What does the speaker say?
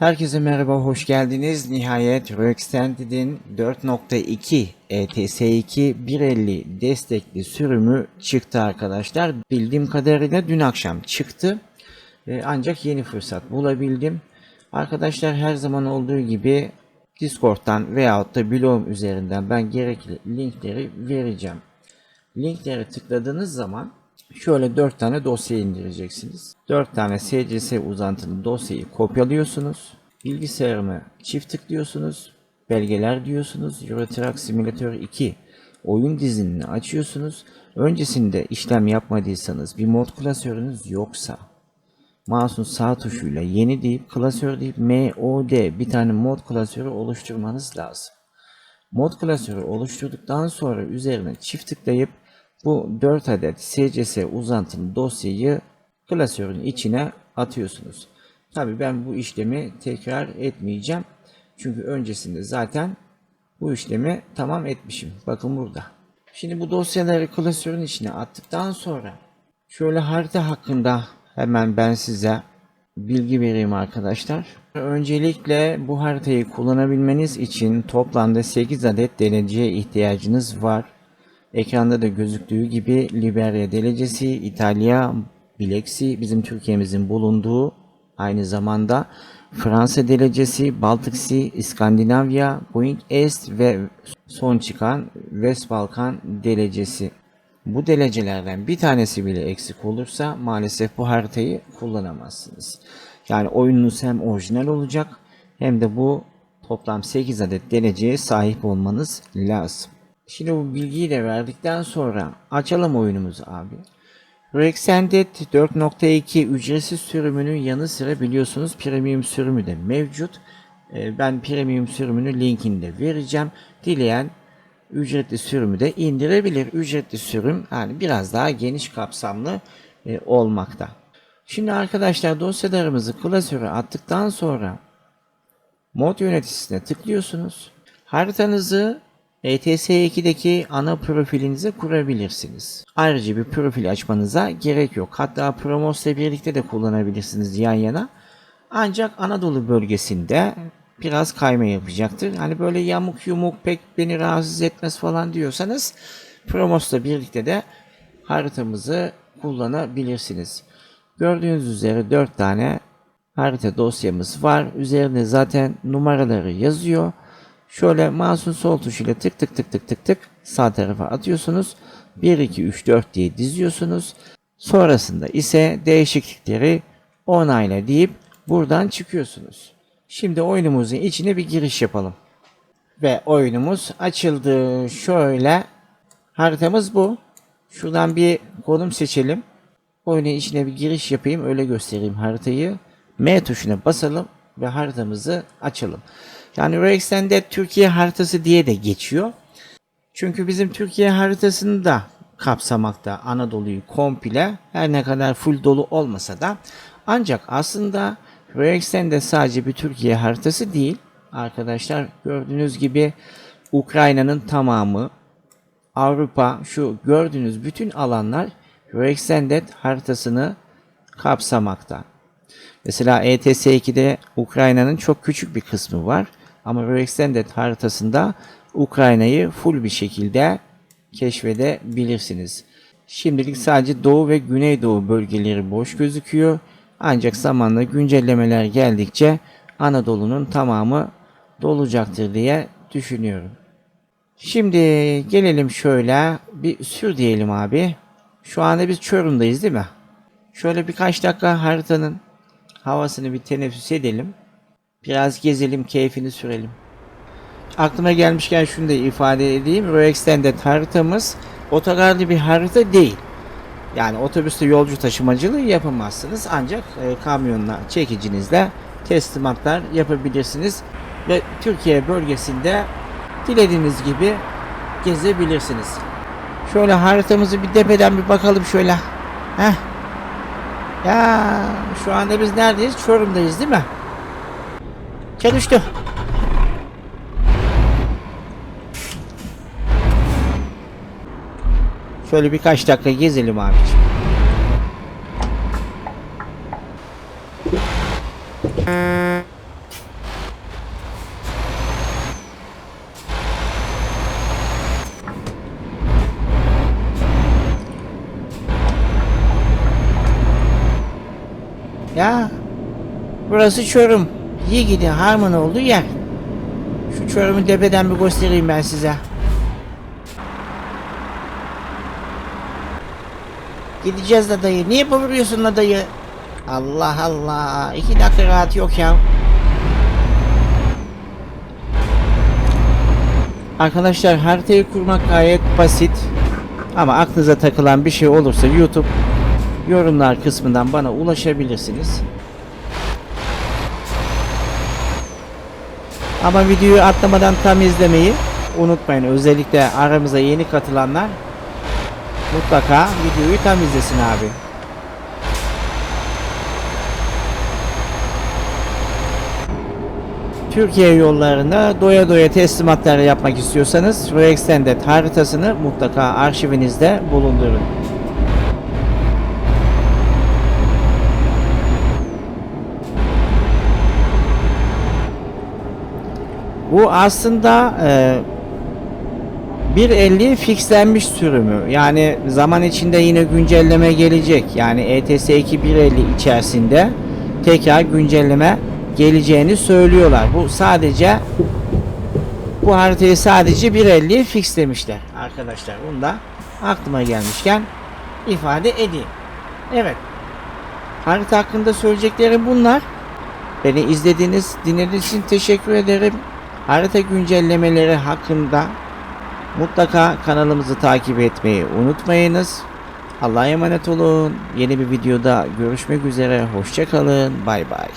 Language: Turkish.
Herkese merhaba, hoş geldiniz. Nihayet Roextended'in 4.2 ETS2 150 destekli sürümü çıktı arkadaşlar. Bildiğim kadarıyla dün akşam çıktı. Ee, ancak yeni fırsat bulabildim. Arkadaşlar her zaman olduğu gibi Discord'dan veyahut da blogum üzerinden ben gerekli linkleri vereceğim. Linklere tıkladığınız zaman şöyle 4 tane dosya indireceksiniz. 4 tane SCS uzantılı dosyayı kopyalıyorsunuz. Bilgisayarımı çift tıklıyorsunuz. Belgeler diyorsunuz. Euro Truck Simulator 2 oyun dizinini açıyorsunuz. Öncesinde işlem yapmadıysanız bir mod klasörünüz yoksa mouse'un sağ tuşuyla yeni deyip klasör deyip MOD bir tane mod klasörü oluşturmanız lazım. Mod klasörü oluşturduktan sonra üzerine çift tıklayıp bu 4 adet SCS uzantılı dosyayı klasörün içine atıyorsunuz. Tabi ben bu işlemi tekrar etmeyeceğim. Çünkü öncesinde zaten bu işlemi tamam etmişim. Bakın burada. Şimdi bu dosyaları klasörün içine attıktan sonra şöyle harita hakkında hemen ben size bilgi vereyim arkadaşlar. Öncelikle bu haritayı kullanabilmeniz için toplamda 8 adet dereceye ihtiyacınız var. Ekranda da gözüktüğü gibi Liberya delecesi, İtalya, Bileksi bizim Türkiye'mizin bulunduğu aynı zamanda Fransa delecesi, Baltık Sea, İskandinavya, Boeing Est ve son çıkan West Balkan delecesi. Bu derecelerden bir tanesi bile eksik olursa maalesef bu haritayı kullanamazsınız. Yani oyununuz hem orijinal olacak hem de bu toplam 8 adet dereceye sahip olmanız lazım. Şimdi bu bilgiyi de verdikten sonra açalım oyunumuzu abi. Rexended 4.2 ücretsiz sürümünün yanı sıra biliyorsunuz premium sürümü de mevcut. Ee, Ben premium sürümünü linkini de vereceğim. Dileyen ücretli sürümü de indirebilir. Ücretli sürüm yani biraz daha geniş kapsamlı e, olmakta. Şimdi arkadaşlar dosyalarımızı klasöre attıktan sonra mod yöneticisine tıklıyorsunuz. Haritanızı E ETS2'deki ana profilinize kurabilirsiniz. Ayrıca bir profil açmanıza gerek yok. Hatta Promos ile birlikte de kullanabilirsiniz yan yana. Ancak Anadolu bölgesinde biraz kayma yapacaktır. Hani böyle yamuk yumuk pek beni rahatsız etmez falan diyorsanız Promos'la birlikte de haritamızı kullanabilirsiniz. Gördüğünüz üzere 4 tane harita dosyamız var. Üzerinde zaten numaraları yazıyor. Şöyle mouse'un sol tuşuyla tık tık tık tık tık tık sağ tarafa atıyorsunuz. 1, 2, 3, 4 diye diziyorsunuz. Sonrasında ise değişiklikleri onayla deyip buradan çıkıyorsunuz. Şimdi oyunumuzun içine bir giriş yapalım. Ve oyunumuz açıldı. Şöyle haritamız bu. Şuradan bir konum seçelim. Oyunun içine bir giriş yapayım öyle göstereyim haritayı. M tuşuna basalım ve haritamızı açalım. Yani Rextended Türkiye haritası diye de geçiyor. Çünkü bizim Türkiye haritasını da kapsamakta Anadolu'yu komple her ne kadar full dolu olmasa da ancak aslında Rextended sadece bir Türkiye haritası değil. Arkadaşlar gördüğünüz gibi Ukrayna'nın tamamı Avrupa şu gördüğünüz bütün alanlar Extended haritasını kapsamakta. Mesela E ETS2'de Ukrayna'nın çok küçük bir kısmı var. Ama Extended haritasında Ukrayna'yı full bir şekilde keşfedebilirsiniz. Şimdilik sadece Doğu ve Güneydoğu bölgeleri boş gözüküyor. Ancak zamanla güncellemeler geldikçe Anadolu'nun tamamı dolacaktır diye düşünüyorum. Şimdi gelelim şöyle bir sür diyelim abi. Şu anda biz Çorum'dayız değil mi? Şöyle birkaç dakika haritanın havasını bir teneffüs edelim. Biraz gezelim, keyfini sürelim. Aklıma gelmişken şunu da ifade edeyim. Euro Extended haritamız otogarlı bir harita değil. Yani otobüste yolcu taşımacılığı yapamazsınız. Ancak e, kamyonla, çekicinizle teslimatlar yapabilirsiniz. Ve Türkiye bölgesinde dilediğiniz gibi gezebilirsiniz. Şöyle haritamızı bir tepeden bir bakalım şöyle. Heh. Ya şu anda biz neredeyiz? Çorum'dayız değil mi? Çalıştı. Şöyle birkaç dakika gezelim abiciğim. Ya burası Çorum. İyi gidi Harman olduğu yer. Şu Çorum'u tepeden bir göstereyim ben size. Gideceğiz la dayı. Niye bağırıyorsun la dayı? Allah Allah. İki dakika rahat yok ya. Arkadaşlar haritayı kurmak gayet basit. Ama aklınıza takılan bir şey olursa YouTube yorumlar kısmından bana ulaşabilirsiniz. Ama videoyu atlamadan tam izlemeyi unutmayın. Özellikle aramıza yeni katılanlar mutlaka videoyu tam izlesin abi. Türkiye yollarında doya doya teslimatlar yapmak istiyorsanız Roextended haritasını mutlaka arşivinizde bulundurun. Bu aslında e, 1.50 fixlenmiş sürümü. Yani zaman içinde yine güncelleme gelecek. Yani ETS 2 1.50 içerisinde tekrar güncelleme geleceğini söylüyorlar. Bu sadece bu haritayı sadece 1.50 fixlemişler arkadaşlar. Bunu da aklıma gelmişken ifade edeyim. Evet. Harita hakkında söyleyeceklerim bunlar. Beni izlediğiniz, dinlediğiniz için teşekkür ederim. Harita güncellemeleri hakkında mutlaka kanalımızı takip etmeyi unutmayınız. Allah'a emanet olun. Yeni bir videoda görüşmek üzere. Hoşçakalın. Bay bay.